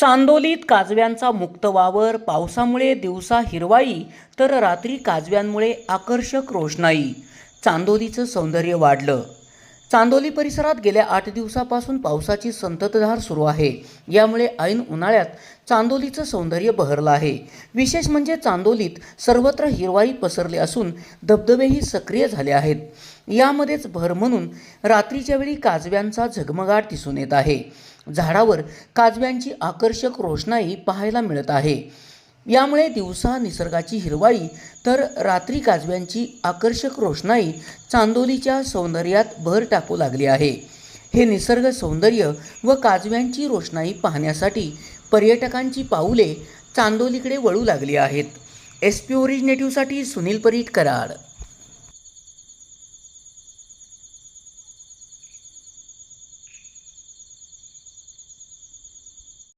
चांदोलीत काजव्यांचा मुक्त वावर पावसामुळे दिवसा हिरवाई तर रात्री काजव्यांमुळे आकर्षक रोषणाई. चांदोलीचं सौंदर्य वाढलं. चांदोली परिसरात गेल्या आठ दिवसापासून पावसाची संततधार सुरू आहे. यामुळे ऐन उन्हाळ्यात चांदोलीचं सौंदर्य बहरलं आहे. विशेष म्हणजे चांदोलीत सर्वत्र हिरवाई पसरली असून धबधबेही सक्रिय झाले आहेत. यामध्येच भर म्हणून रात्रीच्या वेळी काजव्यांचा झगमगाट दिसून येत आहे. झाडावर काजव्यांची आकर्षक रोषणाई पाहायला मिळत आहे. यामुळे दिवसा निसर्गाची हिरवाई तर रात्री काजव्यांची आकर्षक रोषणाई चांदोलीच्या सौंदर्यात भर टाकू लागली आहे. हे निसर्ग सौंदर्य व काजव्यांची रोषणाई पाहण्यासाठी पर्यटकांची पाऊले चांदोलीकडे वळू लागली आहेत. एस पी ओरिजिनेटिव्हसाठी सुनील परीट कराड.